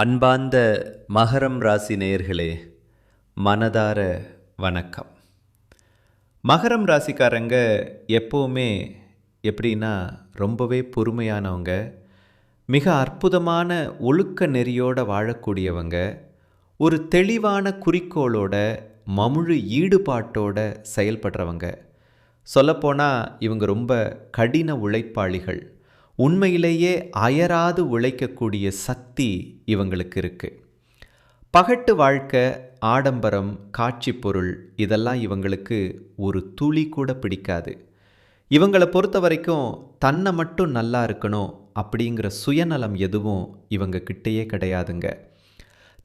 அன்பார்ந்த மகரம் ராசி நேயர்களே மனதார வணக்கம். மகரம் ராசிக்காரங்க எப்போவுமே எப்படின்னா ரொம்பவே பொறுமையானவங்க மிக அற்புதமான ஒழுக்க நெறியோடு வாழக்கூடியவங்க ஒரு தெளிவான குறிக்கோளோட மமுழு ஈடுபாட்டோட செயல்படுறவங்க. சொல்லப்போனால் இவங்க ரொம்ப கடின உழைப்பாளிகள். உண்மையிலேயே அயராது உழைக்கக்கூடிய சக்தி இவங்களுக்கு இருக்குது பகட்டு வாழ்க்கை ஆடம்பரம் காட்சி பொருள் இதெல்லாம் இவங்களுக்கு ஒரு துளி கூட பிடிக்காது. இவங்களை பொறுத்த வரைக்கும் தன்னை மட்டும் நல்லா இருக்கணும் அப்படிங்கிற சுயநலம் எதுவும் இவங்க கிட்டேயே கிடையாதுங்க.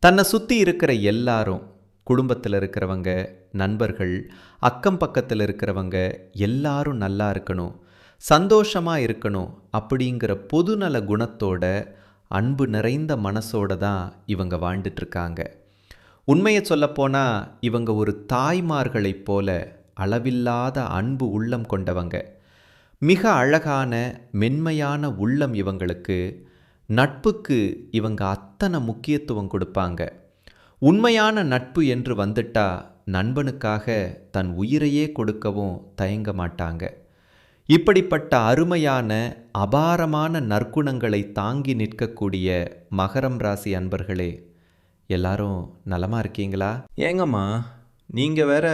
தன்னை சுற்றி இருக்கிற எல்லாரும் குடும்பத்தில் இருக்கிறவங்க நண்பர்கள் அக்கம் பக்கத்தில் இருக்கிறவங்க எல்லாரும் நல்லா இருக்கணும். சந்தோஷமாக இருக்கணும் அப்படிங்கிற பொதுநல குணத்தோட அன்பு நிறைந்த மனசோட தான் இவங்க வாழ்ந்துட்டுருக்காங்க உண்மையை சொல்லப்போனால் இவங்க ஒரு தாய்மார்களைப் போல அளவில்லாத அன்பு உள்ளம் கொண்டவங்க. மிக அழகான மென்மையான உள்ளம் இவங்களுக்கு நட்புக்கு இவங்க அத்தனை முக்கியத்துவம் கொடுப்பாங்க. உண்மையான நட்பு என்று வந்துட்டா நண்பனுக்காக தன் உயிரையே கொடுக்கவும் தயங்க மாட்டாங்க. இப்படிப்பட்ட அருமையான அபாரமான நற்குணங்களை தாங்கி நிற்கக்கூடிய மகரம் ராசி அன்பர்களே எல்லாரும் நலமாக இருக்கீங்களா? ஏங்கம்மா நீங்கள் வேற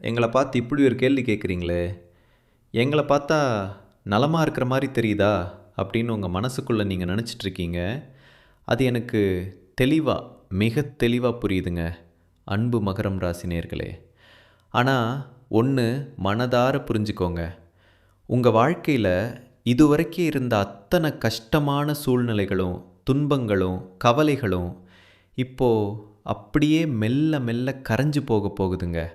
எங்களை பார்த்து இப்படி ஒரு கேள்வி கேட்குறீங்களே எங்களை பார்த்தா நலமாக இருக்கிற மாதிரி தெரியுதா அப்படின்னு உங்கள் மனசுக்குள்ளே நீங்கள் நினச்சிட்ருக்கீங்க அது எனக்கு தெளிவாக மிக தெளிவாக புரியுதுங்க அன்பு மகரம் ராசி நேர்களே. ஆனால் ஒன்று மனதார புரிஞ்சுக்கோங்க உங்கள் வாழ்க்கையில் இதுவரைக்கும் இருந்த அத்தனை கஷ்டமான சூழ்நிலைகளும் துன்பங்களும் கவலைகளும் இப்போது அப்படியே மெல்ல மெல்ல கரைஞ்சு போக போகுதுங்க.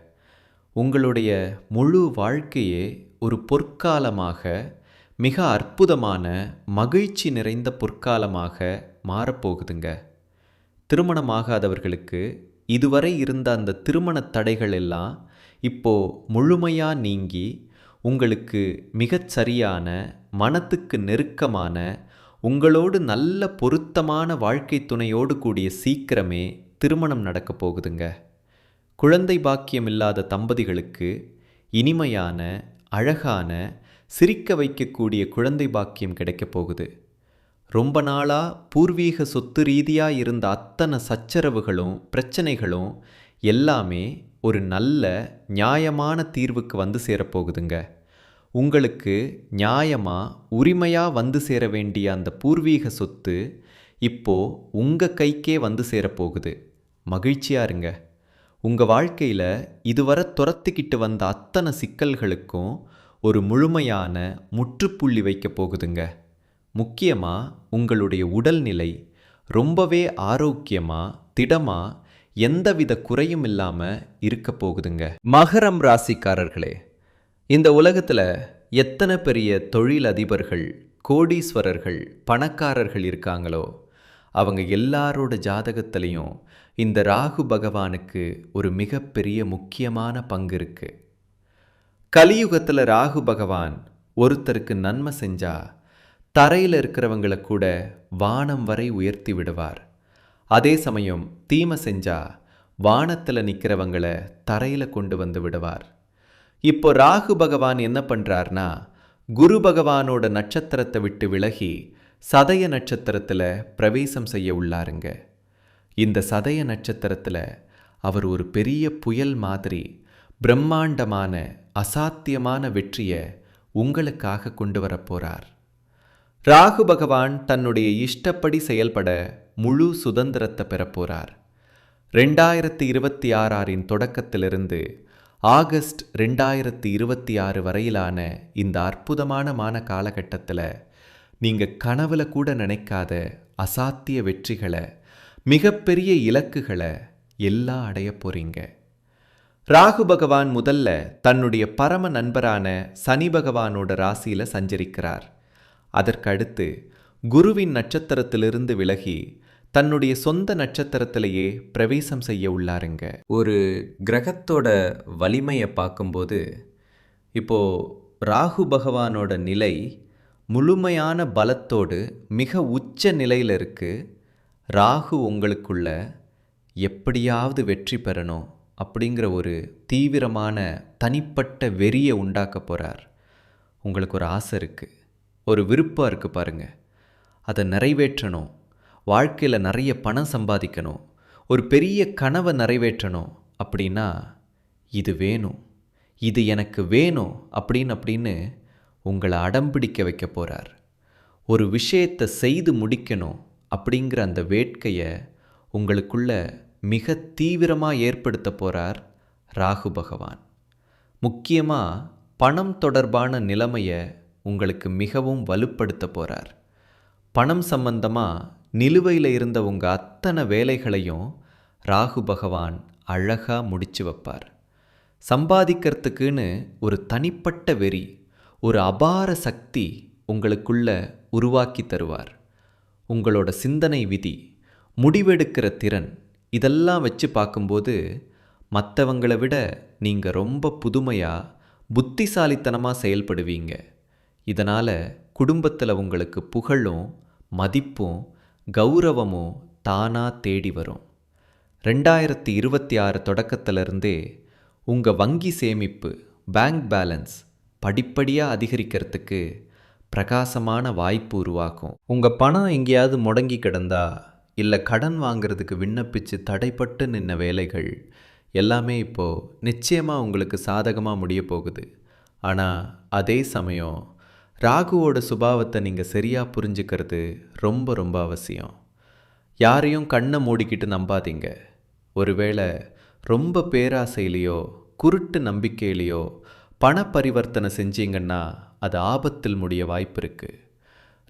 உங்களுடைய முழு வாழ்க்கையே ஒரு பொற்காலமாக மிக அற்புதமான மகிழ்ச்சி நிறைந்த பொற்காலமாக மாறப்போகுதுங்க திருமணமாகாதவர்களுக்கு இதுவரை இருந்த அந்த திருமண தடைகள் எல்லாம் இப்போது முழுமையாக நீங்கி உங்களுக்கு மிகச் சரியான மனத்துக்கு நெருக்கமான உங்களோடு நல்ல பொருத்தமான வாழ்க்கை துணையோடு கூடிய சீக்கிரமே திருமணம் நடக்கப் போகுதுங்க. குழந்தை பாக்கியம் இல்லாத தம்பதிகளுக்கு இனிமையான அழகான சிரிக்க வைக்கக்கூடிய குழந்தை பாக்கியம் கிடைக்கப் போகுது. ரொம்ப நாளாக பூர்வீக சொத்து ரீதியாக இருந்த அத்தனை சச்சரவுகளும் பிரச்சனைகளும் எல்லாமே ஒரு நல்ல நியாயமான தீர்வுக்கு வந்து சேரப்போகுதுங்க. உங்களுக்கு நியாயமாக உரிமையாக வந்து சேர வேண்டிய அந்த பூர்வீக சொத்து இப்போது உங்கள் கைக்கே வந்து சேரப்போகுது. மகிழ்ச்சியாக இருங்க. உங்கள் வாழ்க்கையில் இதுவரை துரத்திக்கிட்டு வந்த அத்தனை சிக்கல்களுக்கும் ஒரு முழுமையான முற்றுப்புள்ளி வைக்கப் போகுதுங்க. முக்கியமாக உங்களுடைய உடல்நிலை ரொம்பவே ஆரோக்கியமாக திடமாக எந்தவித குறையும் இல்லாமல் இருக்க போகுதுங்க. மகரம் ராசிக்காரர்களே இந்த உலகத்தில் எத்தனை பெரிய தொழில் அதிபர்கள் கோடீஸ்வரர்கள் பணக்காரர்கள் இருக்காங்களோ அவங்க எல்லாரோட ஜாதகத்திலையும் இந்த ராகு பகவானுக்கு ஒரு மிகப்பெரிய முக்கியமான பங்கு இருக்கு. கலியுகத்தில் ராகு பகவான் ஒருத்தருக்கு நன்மை செஞ்சா தரையில் இருக்கிறவங்கள கூட வானம் வரை உயர்த்தி விடுவார். அதே சமயம் தீமை செஞ்சா வானத்தில் நிற்கிறவங்கள தரையில் கொண்டு வந்து விடுவார். இப்போ ராகு பகவான் என்ன பண்ணுறார்னா குரு பகவானோட நட்சத்திரத்தை விட்டு விலகி சதய நட்சத்திரத்தில் பிரவேசம் செய்ய உள்ளாருங்க. இந்த சதய நட்சத்திரத்தில் அவர் ஒரு பெரிய புயல் மாதிரி பிரம்மாண்டமான அசாத்தியமான வெற்றியை உங்களுக்காக கொண்டு வரப்போகிறார் ராகு பகவான் தன்னுடைய இஷ்டப்படி செயல்பட முழு சுதந்திரத்தை பெறப்போறார். ரெண்டாயிரத்தி இருபத்தி ஆறாரின் தொடக்கத்திலிருந்து ஆகஸ்ட் ரெண்டாயிரத்தி இருபத்தி ஆறு வரையிலான இந்த அற்புதமான மான காலகட்டத்தில் நீங்கள் கனவுல கூட நினைக்காத அசாத்திய வெற்றிகளை மிகப்பெரிய இலக்குகளை எல்லாம் அடைய போறீங்க. ராகு பகவான் முதல்ல தன்னுடைய பரம நண்பரான சனி பகவானோட ராசியில சஞ்சரிக்கிறார். அதற்கடுத்து குருவின் நட்சத்திரத்திலிருந்து விலகி தன்னுடைய சொந்த நட்சத்திரத்திலேயே பிரவேசம் செய்ய உள்ளாருங்க. ஒரு கிரகத்தோட வலிமையை பார்க்கும்போது இப்போ ராகு பகவானோட நிலை முழுமையான பலத்தோடு மிக உச்ச நிலையில் இருக்குது ராகு உங்களுக்குள்ள எப்படியாவது வெற்றி பெறணும் அப்படிங்கிற ஒரு தீவிரமான தனிப்பட்ட வெறியை உண்டாக்க போகிறார் உங்களுக்கு ஒரு ஆசை இருக்குது ஒரு விருப்பம் இருக்குது பாருங்கள் அதை நிறைவேற்றணும். வாழ்க்கையில் நிறைய பணம் சம்பாதிக்கணும். ஒரு பெரிய கனவை நிறைவேற்றணும் அப்படின்னா இது வேணும். இது எனக்கு வேணும் அப்படின்னு அப்படின்னு உங்களை அடம்பிடிக்க வைக்க போகிறார் ஒரு விஷயத்தை செய்து முடிக்கணும் அப்படிங்கிற அந்த வேட்கையை உங்களுக்குள்ள மிக தீவிரமாக ஏற்படுத்த போகிறார் ராகு பகவான். முக்கியமாக பணம் தொடர்பான நிலைமையை உங்களுக்கு மிகவும் வலுப்படுத்த போகிறார் பணம் சம்பந்தமாக நிலுவையில் இருந்த உங்கள் அத்தனை வேலைகளையும் ராகு பகவான் அழகாக முடிச்சு வைப்பார். சம்பாதிக்கிறதுக்குன்னு ஒரு தனிப்பட்ட வெறி ஒரு அபார சக்தி உங்களுக்குள்ள உருவாக்கி தருவார். உங்களோட சிந்தனை விதி முடிவெடுக்கிற திறன் இதெல்லாம் வச்சு பார்க்கும்போது மற்றவங்களை விட நீங்கள் ரொம்ப புதுமையாக புத்திசாலித்தனமாக செயல்படுவீங்க. இதனால் குடும்பத்தில் உங்களுக்கு புகழும் மதிப்பும் கௌரவமும் தானாக தேடி வரும். ரெண்டாயிரத்தி இருபத்தி ஆறு தொடக்கத்திலிருந்தே உங்கள் வங்கி சேமிப்பு பேங்க் பேலன்ஸ் படிப்படியாக அதிகரிக்கிறதுக்கு பிரகாசமான வாய்ப்பு உருவாக்கும் உங்கள் பணம் எங்கேயாவது முடங்கி கிடந்தா இல்லை கடன் வாங்குறதுக்கு விண்ணப்பித்து தடைப்பட்டு நின்ன வேலைகள் எல்லாமே இப்போது நிச்சயமாக உங்களுக்கு சாதகமாக முடிய போகுது. ஆனால் அதே சமயம் ராகுவோட சுபாவத்தை நீங்கள் சரியாக புரிஞ்சுக்கிறது ரொம்ப ரொம்ப அவசியம். யாரையும் கண்ணை மூடிக்கிட்டு நம்பாதீங்க. ஒருவேளை ரொம்ப பேராசையிலையோ குருட்டு நம்பிக்கையிலையோ பண பரிவர்த்தனை செஞ்சீங்கன்னா அது ஆபத்தில் முடிய வாய்ப்பு இருக்குது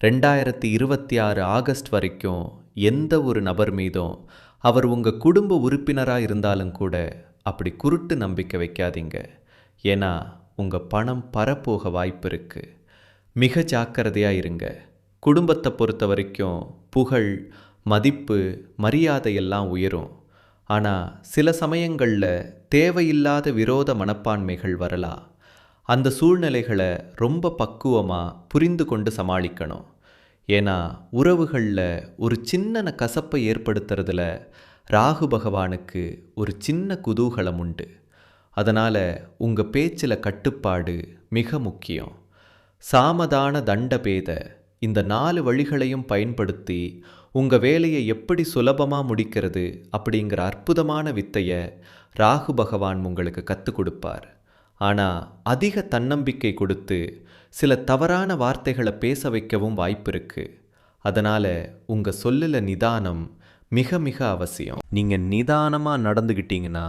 ரெண்டாயிரத்தி இருபத்தி ஆறு ஆகஸ்ட் வரைக்கும் எந்த ஒரு நபர் மீதும் அவர் உங்கள் குடும்ப உறுப்பினராக இருந்தாலும் கூட அப்படி குருட்டு நம்பிக்கை வைக்காதீங்க. ஏன்னா உங்கள் பணம் பரப்போக வாய்ப்பு இருக்குது மிக ஜாக்கிரதையாக இருங்க. குடும்பத்தை பொறுத்த வரைக்கும் புகழ் மதிப்பு மரியாதையெல்லாம் உயரும். ஆனால் சில சமயங்களில் தேவையில்லாத விரோத மனப்பான்மைகள் வரலாம். அந்த சூழ்நிலைகளை ரொம்ப பக்குவமாக புரிந்து கொண்டு சமாளிக்கணும். ஏன்னா உறவுகளில் ஒரு சின்ன கசப்பை ஏற்படுத்துறதுல ராகு பகவானுக்கு ஒரு சின்ன குதூகலம் உண்டு. அதனால் உங்கள் பேச்சில் கட்டுப்பாடு மிக முக்கியம். சாமதான தண்டபேத. இந்த நாலு வழிகளையும் பயன்படுத்தி உங்கள் வேலையை எப்படி சுலபமாக முடிக்கிறது அப்படிங்கிற அற்புதமான வித்தையை ராகு பகவான் உங்களுக்கு கற்றுக் கொடுப்பார். ஆனால் அதிக தன்னம்பிக்கை கொடுத்து சில தவறான வார்த்தைகளை பேச வைக்கவும் வாய்ப்பு இருக்குது அதனால் உங்கள் சொல்லில் நிதானம் மிக மிக அவசியம். நீங்கள் நிதானமாக நடந்துக்கிட்டீங்கன்னா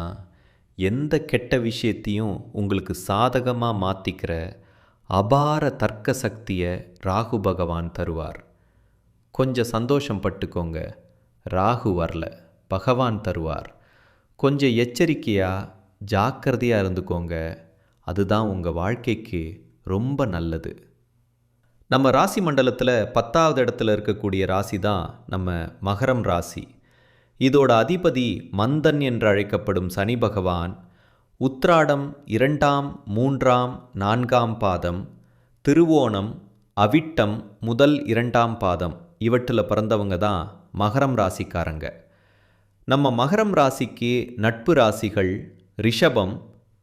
எந்த கெட்ட விஷயத்தையும் உங்களுக்கு சாதகமாக மாற்றிக்கிற அபார தர்க்க சக்தியை ராகு பகவான் தருவார். கொஞ்சம் சந்தோஷம் பட்டுக்கோங்க. ராகு வரல பகவான் தருவார். கொஞ்சம் எச்சரிக்கையாக ஜாக்கிரதையாக இருந்துக்கோங்க. அதுதான் உங்கள் வாழ்க்கைக்கு ரொம்ப நல்லது. நம்ம ராசி மண்டலத்தில் பத்தாவது இடத்துல இருக்கக்கூடிய ராசி தான் நம்ம மகரம் ராசி. இதோட அதிபதி மந்தன் என்று அழைக்கப்படும் சனி பகவான் உத்ராடம் இரண்டாம் மூன்றாம் நான்காம் பாதம் திருவோணம் அவிட்டம் முதல் இரண்டாம் பாதம் இவற்றில் பிறந்தவங்க தான் மகரம் ராசிக்காரங்க. நம்ம மகரம் ராசிக்கு நட்பு ராசிகள் ரிஷபம்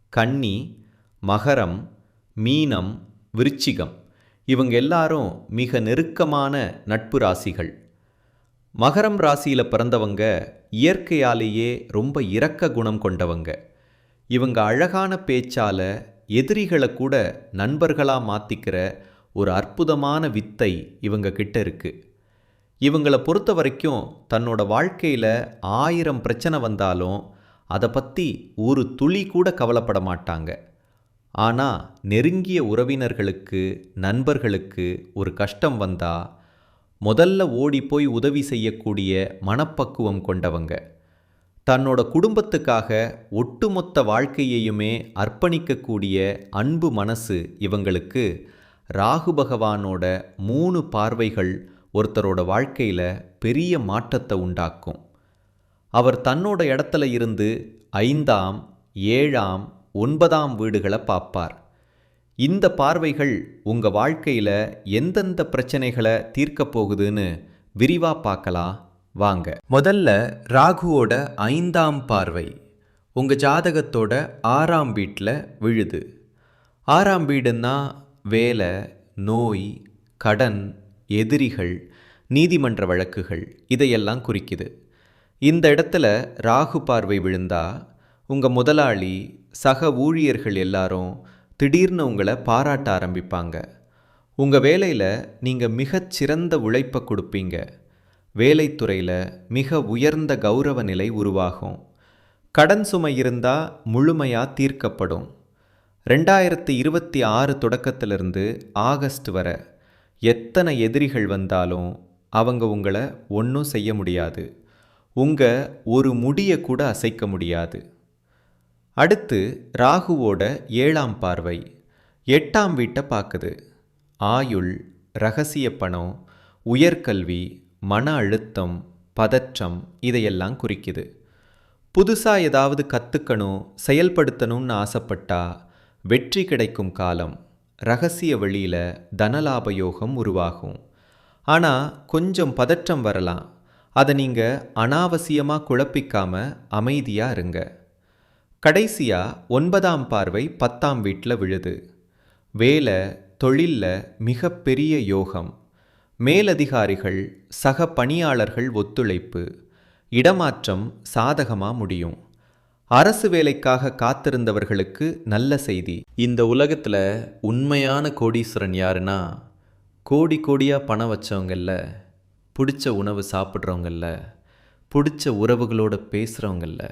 கன்னி மகரம் மீனம் விருச்சிகம். இவங்க எல்லாரும் மிக நெருக்கமான நட்பு ராசிகள். மகரம் ராசியில் பிறந்தவங்க இயற்கையாலேயே ரொம்ப இரக்க குணம் கொண்டவங்க. இவங்க அழகான பேச்சால் எதிரிகளை கூட நண்பர்களாக மாற்றிக்கிற ஒரு அற்புதமான வித்தை இவங்க கிட்ட இருக்குது இவங்களை பொறுத்த வரைக்கும் தன்னோட வாழ்க்கையில் ஆயிரம் பிரச்சனை வந்தாலும் அதை பற்றி ஒரு துளி கூட கவலைப்பட மாட்டாங்க. ஆனால் நெருங்கிய உறவினர்களுக்கு நண்பர்களுக்கு ஒரு கஷ்டம் வந்தால் முதல்ல ஓடி போய் உதவி செய்யக்கூடிய மனப்பக்குவம் கொண்டவங்க. தன்னோட குடும்பத்துக்காக ஒட்டுமொத்த வாழ்க்கையையுமே அர்ப்பணிக்கக்கூடிய அன்பு மனசு இவங்களுக்கு. ராகு பகவானோட மூணு பார்வைகள் ஒருத்தரோட வாழ்க்கையில் பெரிய மாற்றத்தை உண்டாக்கும். அவர் தன்னோட இடத்துல இருந்து ஐந்தாம் ஏழாம் ஒன்பதாம் வீடுகளை பார்ப்பார். இந்த பார்வைகள் உங்கள் வாழ்க்கையில் எந்தெந்த பிரச்சனைகளை தீர்க்கப் போகுதுன்னு விரிவாக பார்க்கலாம். வாங்க. முதல்ல ராகுவோட ஐந்தாம் பார்வை. உங்கள் ஜாதகத்தோட ஆறாம் வீட்டில் விழுது. ஆறாம் வீடுன்னா வேலை நோய் கடன் எதிரிகள் நீதிமன்ற வழக்குகள் இதையெல்லாம் குறிக்குது. இந்த இடத்துல ராகு பார்வை விழுந்தா உங்கள் முதலாளி சக ஊழியர்கள் எல்லாரும் திடீர்னு உங்களை பாராட்ட ஆரம்பிப்பாங்க. உங்கள் வேலையில் நீங்கள் மிகச்சிறந்த உழைப்பை கொடுப்பீங்க. வேலைத்துறையில் மிக உயர்ந்த கௌரவ நிலை உருவாகும். கடன் சுமை இருந்தால் முழுமையாக தீர்க்கப்படும். ரெண்டாயிரத்தி இருபத்தி ஆறு தொடக்கத்திலிருந்து ஆகஸ்ட் வரை எத்தனை எதிரிகள் வந்தாலும் அவங்க உங்களை ஒன்றும் செய்ய முடியாது. உங்கள் ஒரு முடியை கூட அசைக்க முடியாது. அடுத்து ராகுவோட ஏழாம் பார்வை. எட்டாம் வீட்டை பார்க்குது. ஆயுள் ரகசிய பணம் உயர்கல்வி மன அழுத்தம் பதற்றம் இதையெல்லாம் குறிக்குது. புதுசாக ஏதாவது கற்றுக்கணும் செயல்படுத்தணும்னு ஆசைப்பட்டா வெற்றி கிடைக்கும் காலம் ரகசிய வழியில் தனலாப யோகம் உருவாகும். ஆனால் கொஞ்சம் பதற்றம் வரலாம். அதை நீங்கள் அனாவசியமாக குழப்பிக்காம அமைதியாக இருங்க. கடைசியாக ஒன்பதாம் பார்வை பத்தாம் வீட்டில் விழுது. வேலை தொழிலில் மிகப்பெரிய யோகம். மேலதிகாரிகள் சக பணியாளர்கள் ஒத்துழைப்பு இடமாற்றம் சாதகமாக முடியும். அரசு வேலைக்காக காத்திருந்தவர்களுக்கு நல்ல செய்தி. இந்த உலகத்தில் உண்மையான கோடீஸ்வரன் யாருன்னா கோடி கோடியாக பணம் வச்சவங்கள பிடிச்ச உணவு சாப்பிட்றவங்கள பிடிச்ச உறவுகளோட பேசுகிறவங்கள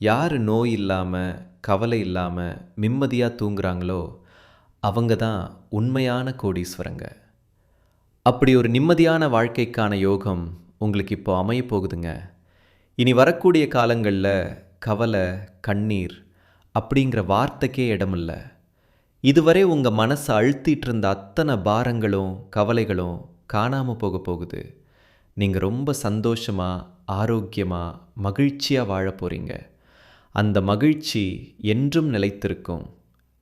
யார் நோய் இல்லாமல் கவலை இல்லாமல் நிம்மதியாக தூங்குறாங்களோ அவங்க தான் உண்மையான கோடீஸ்வரங்க. அப்படி ஒரு நிம்மதியான வாழ்க்கைக்கான யோகம் உங்களுக்கு இப்போ அமைய போகுதுங்க. இனி வரக்கூடிய காலங்களில் கவலை கண்ணீர் அப்படிங்கிற வார்த்தைக்கே இடமில்ல. இதுவரை உங்கள் மனசை அழுத்திட்டு இருந்த அத்தனை பாரங்களும் கவலைகளும் காணாமல் போக போகுது. நீங்கள் ரொம்ப சந்தோஷமாக ஆரோக்கியமாக மகிழ்ச்சியாக வாழ போகிறீங்க அந்த மகிழ்ச்சி என்றும் நிலைத்திருக்கும்.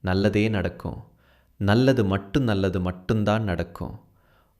நல்லதே நடக்கும். நல்லது மட்டும் நல்லது மட்டும்தான் நடக்கும்.